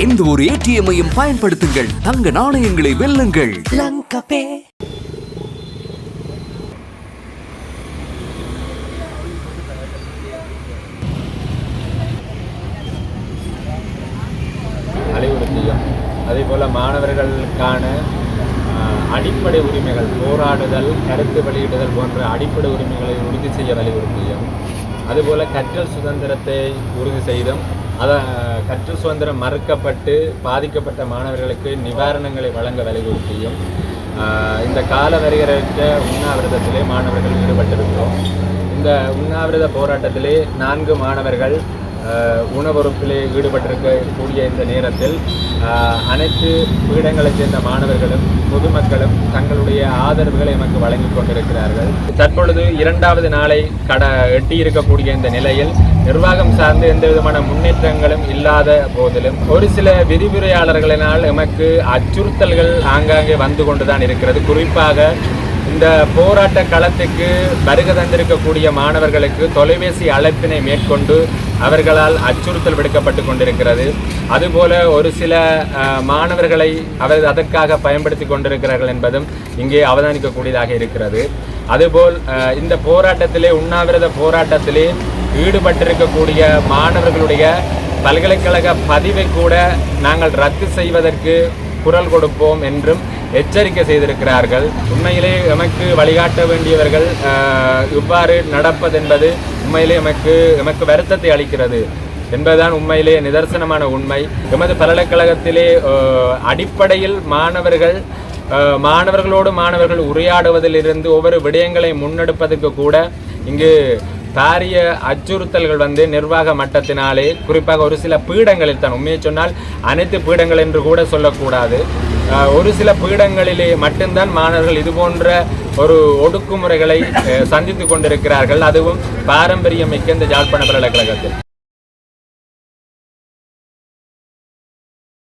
எந்த ஒரு ஏடிஎம்மையும் பயன்படுத்துங்கள். தங்க நாணயங்களை வெல்லுங்கள். அறிவுறுத்தியும் அதே போல் மாணவர்களுக்கான ஆஹ், அடிப்படை உரிமைகள் போராடுதல் கருத்து வெளியிடுதல் போன்ற அடிப்படை உரிமைகளை உறுதி செய்ய வலியுறுத்தியும் அதுபோல் கற்றல் சுதந்திரத்தை உறுதி செய்தும் அதை கற்றல் சுதந்திரம் மறுக்கப்பட்டு பாதிக்கப்பட்ட மாணவர்களுக்கு நிவாரணங்களை வழங்க வலியுறுத்தியும் இந்த கால வருகிறற்ற உண்ணாவிரதத்திலே மாணவர்கள் ஈடுபட்டிருக்கிறோம். இந்த உண்ணாவிரத போராட்டத்திலே நான்கு மாணவர்கள் உணவறுப்பிலே ஈடுபட்டிருக்கக்கூடிய இந்த நேரத்தில் ஆஹ் அனைத்து பீடங்களைச் சேர்ந்த மாணவர்களும் பொதுமக்களும் தங்களுடைய ஆதரவுகளை எமக்கு வழங்கிக் கொண்டிருக்கிறார்கள். தற்பொழுது இரண்டாவது நாளை கட எட்டியிருக்கக்கூடிய இந்த நிலையில் நிர்வாகம் சார்ந்து எந்த விதமான முன்னேற்றங்களும் இல்லாத போதிலும் ஒரு சில விரிவுரையாளர்களினால் எமக்கு அச்சுறுத்தல்கள் ஆங்காங்கே வந்து கொண்டுதான் இருக்கிறது. குறிப்பாக இந்த போராட்ட களத்துக்கு வருக தந்திருக்கக்கூடிய மாணவர்களுக்கு தொலைபேசி அழைப்பினை மேற்கொண்டு அவர்களால் அச்சுறுத்தல் விடுக்கப்பட்டு கொண்டிருக்கிறது. அதுபோல ஒரு சில மாணவர்களை அவர் அதற்காக பயன்படுத்தி கொண்டிருக்கிறார்கள் என்பதும் இங்கே அவதானிக்கக்கூடியதாக இருக்கிறது. அதுபோல் இந்த போராட்டத்திலே உண்ணாவிரத போராட்டத்திலே ஈடுபட்டிருக்கக்கூடிய மாணவர்களுடைய பல்கலைக்கழக பதிவை கூட நாங்கள் ரத்து செய்வதற்கு குரல் கொடுப்போம் என்றும் எச்சரிக்கை செய்திருக்கிறார்கள். உண்மையிலே எமக்கு வழிகாட்ட வேண்டியவர்கள் இவ்வாறு நடப்பதென்பது உண்மையிலே எமக்கு எமக்கு வருத்தத்தை அளிக்கிறது என்பதுதான் உண்மையிலே நிதர்சனமான உண்மை. எமது பல்கலைக்கழகத்திலே அடிப்படையில் மாணவர்கள் மாணவர்களோடு மாணவர்கள் உரையாடுவதிலிருந்து ஒவ்வொரு விடயங்களை முன்னெடுப்பதற்கு கூட இங்கு பாரிய அச்சுறுத்தல்கள் வந்து நிர்வாக மட்டத்தினாலே குறிப்பாக ஒரு சில பீடங்களில் தான். உண்மையை சொன்னால் அனைத்து பீடங்கள் என்று கூட சொல்லக்கூடாது. ஒரு சில பீடங்களிலே மட்டும்தான் மாணவர்கள் இது போன்ற ஒரு ஒடுக்குமுறைகளை சந்தித்து கொண்டிருக்கிறார்கள். அதுவும் பாரம்பரியம் மிக்க இந்த ஜாழ்ப்பாண பல்கலைக்கழகத்தில்.